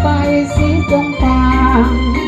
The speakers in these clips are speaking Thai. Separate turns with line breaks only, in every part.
ไปสิจงฟัง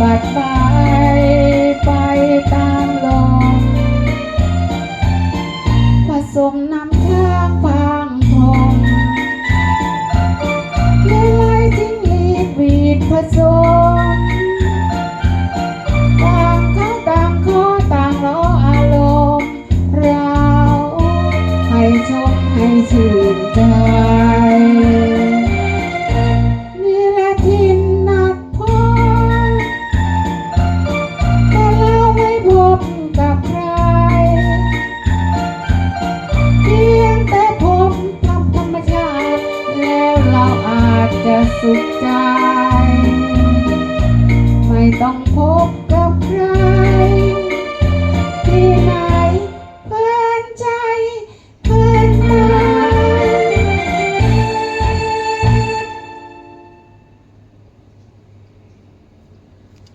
สะบัดไป สุขใจ ไม่ต้องพบกัน